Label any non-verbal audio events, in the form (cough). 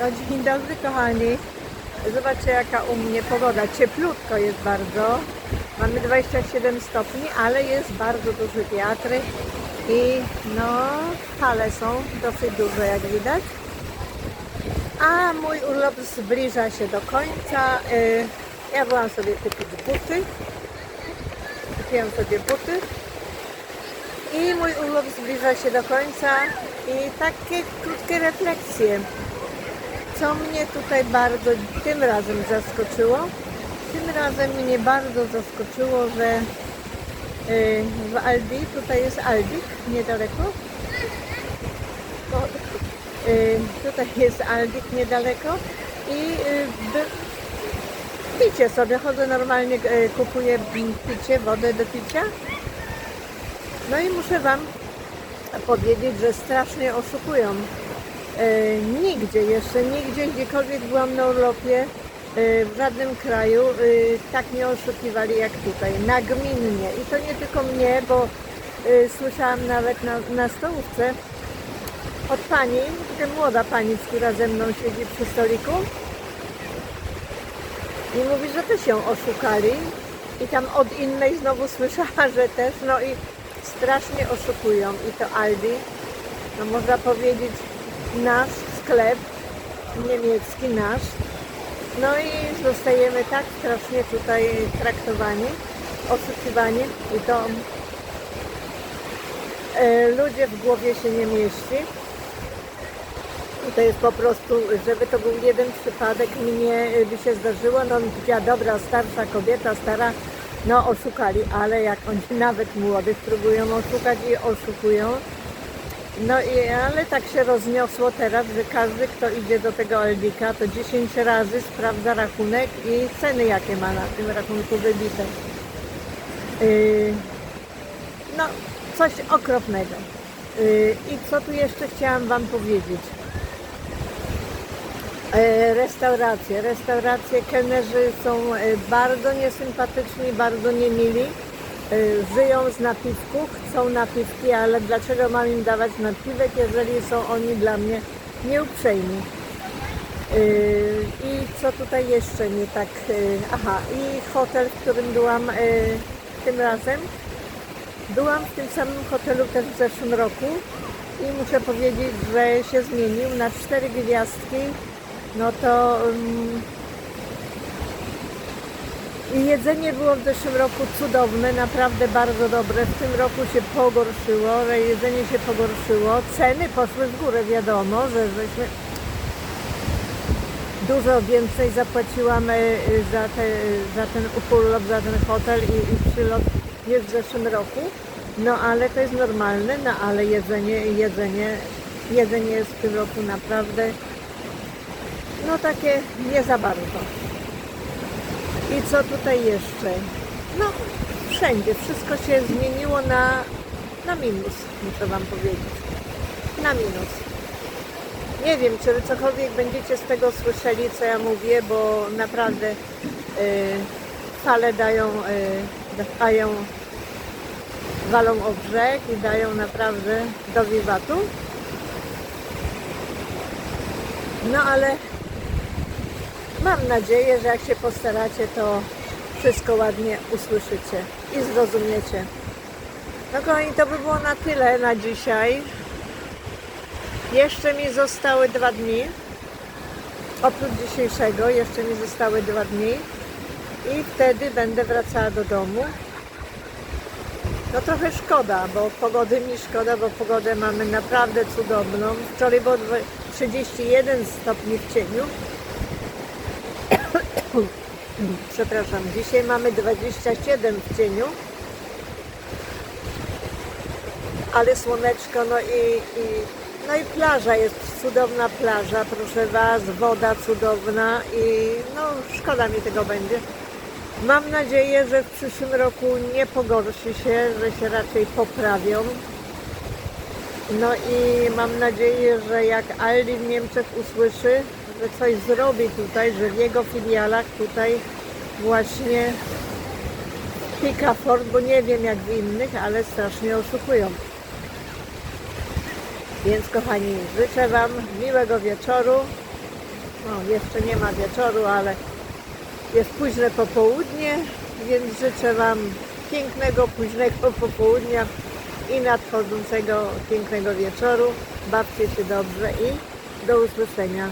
No dzień dobry kochani. Zobaczcie jaka u mnie pogoda. Cieplutko jest bardzo. Mamy 27 stopni, ale jest bardzo duży wiatr i no fale są dosyć duże jak widać. A mój urlop zbliża się do końca. Y, Ja byłam sobie kupić buty. Kupiłam sobie buty. I mój urlop zbliża się do końca i takie krótkie refleksje. Co mnie tutaj bardzo tym razem zaskoczyło? Tym razem mnie bardzo zaskoczyło, że y, w Aldi, tutaj jest Aldik niedaleko. Y, tutaj jest Aldik niedaleko i y, picie sobie, chodzę normalnie, kupuję picie, wodę do picia. No i muszę Wam powiedzieć, że strasznie oszukują. E, nigdzie, jeszcze nigdzie, gdziekolwiek byłam na urlopie, e, w żadnym kraju e, tak nie oszukiwali jak tutaj, nagminnie. I to nie tylko mnie, bo słyszałam nawet na, na stołówce od pani, taka młoda pani, która ze mną siedzi przy stoliku i mówi, że też ją oszukali. I tam od innej znowu (laughs) słyszała, że też, no i strasznie oszukują. I to Aldi, no można powiedzieć nasz sklep, niemiecki nasz. No i zostajemy tak strasznie tutaj traktowani, oszukiwani i to e, ludzie w głowie się nie mieści. I to jest po prostu, żeby to był jeden przypadek, mnie by się zdarzyło, no ja dobra, starsza kobieta, stara, no oszukali, ale jak oni (laughs) nawet młodych próbują oszukać i oszukują, no i ale tak się rozniosło teraz, że każdy, kto idzie do tego Aldika, to 10 razy sprawdza rachunek i ceny, jakie ma na tym rachunku wybite. Yy, no, coś okropnego. Yy, I co tu jeszcze chciałam Wam powiedzieć? E, Restauracje. Restauracje, kelnerzy są e, bardzo niesympatyczni, bardzo niemili. Żyją z napiwków, chcą napiwki, ale dlaczego mam im dawać napiwek, jeżeli są oni dla mnie nieuprzejmi? E, I co tutaj jeszcze nie tak? e, Aha, i hotel, w którym byłam tym razem. Byłam w tym samym hotelu też w zeszłym roku i muszę powiedzieć, że się zmienił na cztery gwiazdki. No to i jedzenie było w zeszłym roku cudowne, naprawdę bardzo dobre. W tym roku się pogorszyło, że jedzenie się pogorszyło. Ceny poszły w górę, wiadomo, że żeśmy dużo więcej zapłaciłam e, za, te, za ten urlop, za ten hotel i, i przylot niż w zeszłym roku. No ale to jest normalne, no ale jedzenie, jedzenie, jedzenie jest w tym roku naprawdę no takie nie za bardzo. I co tutaj jeszcze? No wszędzie, wszystko się zmieniło na, na minus, muszę Wam powiedzieć. Na minus. Nie wiem, czy Wy cokolwiek będziecie z tego słyszeli, co ja mówię, bo naprawdę y, fale dają, y, dają, walą o brzeg i dają naprawdę do wiwatu. No ale mam nadzieję, że jak się postaracie, to wszystko ładnie usłyszycie i zrozumiecie. No kochani, to by było na tyle na dzisiaj. Jeszcze mi zostały dwa dni. Oprócz dzisiejszego jeszcze mi zostały dwa dni. I wtedy będę wracała do domu. No trochę szkoda, bo pogody mi szkoda, bo pogodę mamy naprawdę cudowną. Wczoraj było dwa- 31 stopni w cieniu. Przepraszam, dzisiaj mamy 27 w cieniu. Ale słoneczko, no i, i, no i plaża jest cudowna plaża, proszę Was, woda cudowna i no szkoda mi tego będzie. Mam nadzieję, że w przyszłym roku nie pogorszy się, że się raczej poprawią. No i mam nadzieję, że jak Aldi w Niemczech usłyszy, coś zrobi tutaj, że w jego filialach tutaj właśnie pika Ford, bo nie wiem jak w innych, ale strasznie oszukują. Więc kochani, życzę Wam miłego wieczoru No, jeszcze nie ma wieczoru, ale jest późne popołudnie, więc życzę Wam pięknego, późnego popołudnia i nadchodzącego pięknego wieczoru. Bawcie się dobrze i do usłyszenia.